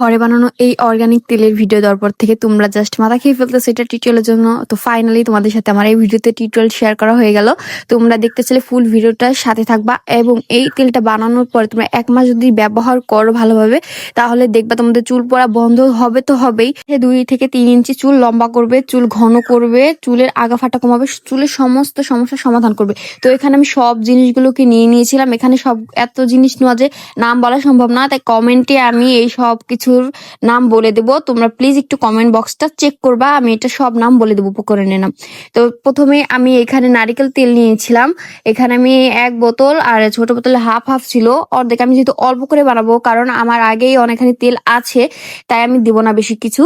ঘরে বানানো এই অর্গানিক তেলের ভিডিও দেওয়ার পর থেকে তোমরা জাস্ট মাথা খেয়ে ফেলতো সেটা টিউটোরিয়ালের জন্য। তো ফাইনালি তোমাদের সাথে আমার এই ভিডিওতে টিউটোরিয়াল শেয়ার করা হয়ে গেল। তোমরা দেখতে চাইলে ফুল ভিডিওটার সাথে থাকবা এবং এই তেলটা বানানোর পরে তোমরা এক মাস যদি ব্যবহার করো ভালোভাবে, তাহলে দেখবা তোমাদের চুল পড়া বন্ধ হবে তো হবেই। দুই থেকে তিন ইঞ্চি চুল লম্বা করবে, চুল ঘন করবে, চুলের আগা ফাটা কমাবে, চুলের সমস্ত সমস্যার সমাধান করবে। তো এখানে আমি সব জিনিসগুলোকে নিয়ে নিয়েছিলাম। এখানে সব এত জিনিস নেওয়া যে নাম বলা সম্ভব না, তাই কমেন্টে আমি এই সব কিছুর নাম বলে দেবো। তোমরা প্লিজ একটু কমেন্ট বক্সটা চেক করবা, আমি এটা সব নাম বলে দেবো উপকরণের নাম। তো প্রথমে আমি এখানে নারিকেল তেল নিয়েছিলাম। এখানে আমি এক বোতল আর ছোট বোতলে হাফ হাফ ছিল। অর্ধেক আমি যেহেতু অল্প করে বানাবো, কারণ আমার আগেই অনেকখানি তেল আছে, তাই আমি দিব না বেশি কিছু।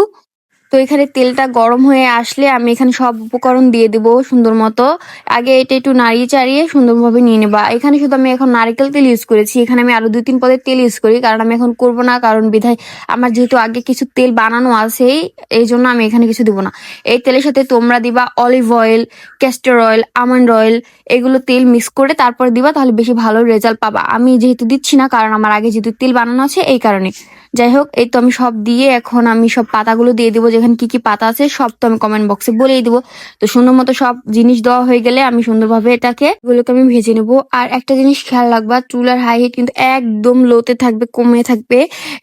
তো এখানে তেলটা গরম হয়ে আসলে আমি এখানে সব উপকরণ দিয়ে দিব সুন্দর মতো। আগে এটা একটু নাড়িয়ে চাড়িয়ে সুন্দরভাবে নিয়ে নেবা। এখানে শুধু আমি এখন নারকেল তেল ইউজ করেছি। এখানে আমি আরও দুই তিন পদের তেল ইউজ করি, কারণ আমি এখন করব না, কারণ বিধায় আমার যেহেতু আগে কিছু তেল বানানো আছে, এই জন্য আমি এখানে কিছু দিব না। এই তেলের সাথে তোমরা দিবা olive oil castor oil almond oil এগুলো তেল মিক্স করে তারপর দিবা, তাহলে বেশি ভালো রেজাল্ট পাবা। আমি যেহেতু দিচ্ছি না, কারণ আমার আগে যেহেতু তেল বানানো আছে, এই কারণে। যাই হোক এই তো আমি সব দিয়ে এখন আমি সব পাতাগুলো দিয়ে দিব, যেখানে কি কি পাতা আছে, সব তো আমি কমেন্ট বক্সে বলেই দিব। তো সুন্দর মতো সব জিনিস দেওয়া হয়ে গেলে আমি সুন্দরভাবে এটাকে এগুলোকে আমি ভেজে নেব। আর একটা জিনিস খেয়াল রাখবা চুলার হাই হিট কিন্তু একদম লোতে থাকবে, কমে থাকবে।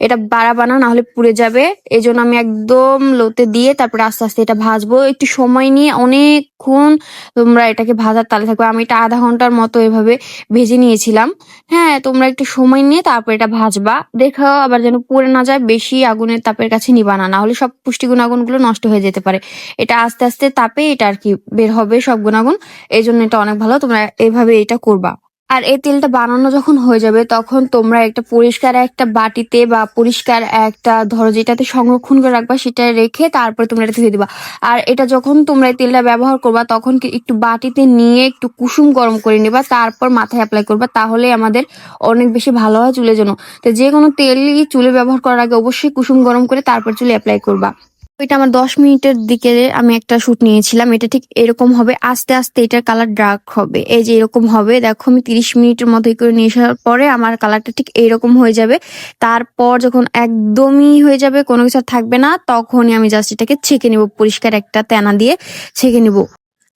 এটা বাড়াবা না, নাহলে পুড়ে যাবে। এই জন্য আমি একদম লোতে দিয়ে তারপরে আস্তে আস্তে এটা ভাজবো। একটু সময় নিয়ে অনেকক্ষণ তোমরা এটাকে ভাজার তালে থাকবে। আমি এটা আধা ঘণ্টার মতো এভাবে ভেজে নিয়েছিলাম। হ্যাঁ তোমরা একটু সময় নিয়ে তারপর এটা ভাজবা। দেখো আবার যেন পুড়ে না যায়, বেশি আগুনের তাপের কাছে নিবা না। হলে সব পুষ্টি গুণাগুণগুলো নষ্ট হয়ে যেতে পারে। এটা আস্তে আস্তে তাপে এটা আর কি বের হবে সব গুণাগুণ। এই জন্য এটা অনেক ভালো। তোমরা এভাবে এটা করবা। আর এই তেলটা বানানো যখন হয়ে যাবে, তখন তোমরা একটা পরিষ্কার একটা বাটিতে বা পরিষ্কার একটা ধরো যেটাতে সংরক্ষণ করে রাখবা সেটা রেখে তারপরে তোমরা এটা ধুয়ে দিবা। আর এটা যখন তোমরা এই তেলটা ব্যবহার করবা, তখন কি একটু বাটিতে নিয়ে একটু কুসুম গরম করে নেবা, তারপর মাথায় অ্যাপ্লাই করবা তাহলে আমাদের অনেক বেশি ভালো হয় চুলের জন্য তো যে কোনো তেলই চুলে ব্যবহার করার আগে অবশ্যই কুসুম গরম করে তারপর চুলে অ্যাপ্লাই করবা। এটা আমার দশ মিনিটের দিকে আমি একটা শুট নিয়েছিলাম। এটা ঠিক এরকম হবে। আস্তে আস্তে এটার কালার ডার্ক হবে। এই যে এরকম হবে, দেখো আমি তিরিশ মিনিটের মতো করে নিয়ে আসার পরে আমার কালারটা ঠিক এরকম হয়ে যাবে। তারপর যখন একদমই হয়ে যাবে, কোনো কিছু থাকবে না, তখনই আমি জাস্ট এটাকে ছেঁকে নেব, পরিষ্কার একটা তেনা দিয়ে ছেঁকে নেব।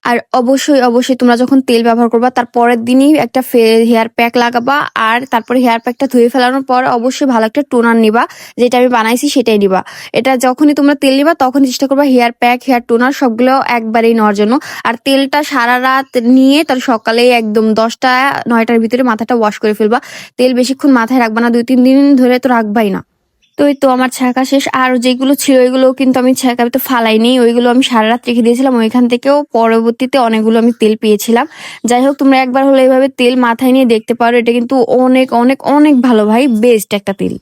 আর অবশ্যই অবশ্যই তোমরা যখন তেল ব্যবহার করবা, তার পরের দিনই একটা হেয়ার প্যাক লাগাবা আর তারপরে হেয়ার প্যাকটা ধুয়ে ফেলানোর পর অবশ্যই ভালো একটা টোনার নিবা, যেটা আমি বানাইছি সেটাই নিবা। এটা যখনই তোমরা তেল নিবা তখন চেষ্টা করবা হেয়ার প্যাক হেয়ার টোনার সবগুলো একবারেই নেওয়ার জন্য। আর তেলটা সারা রাত নিয়ে তার সকালে একদম দশটা, নয়টার ভিতরে মাথাটা ওয়াশ করে ফেলবা। তেল বেশিক্ষণ মাথায় রাখবা না দুই তিন দিন ধরে তো রাখবাই না। তো তো আমার ছাকা শেষ। আর যেগুলো ছিল ওইগুলো কিন্তু আমি ছাকাতে ফালাইনি। ওইগুলো আমি সারা রাত রেখে দিয়েছিলাম। ওইখান থেকেও পরবর্তীতে অনেকগুলো আমি তেল পেয়েছিলাম। যাই হোক, তোমরা একবার হলো এইভাবে তেল মাথায় নিয়ে দেখতে পারো। এটা কিন্তু অনেক অনেক অনেক ভালো ভাই। বেস্ট একটা তেল।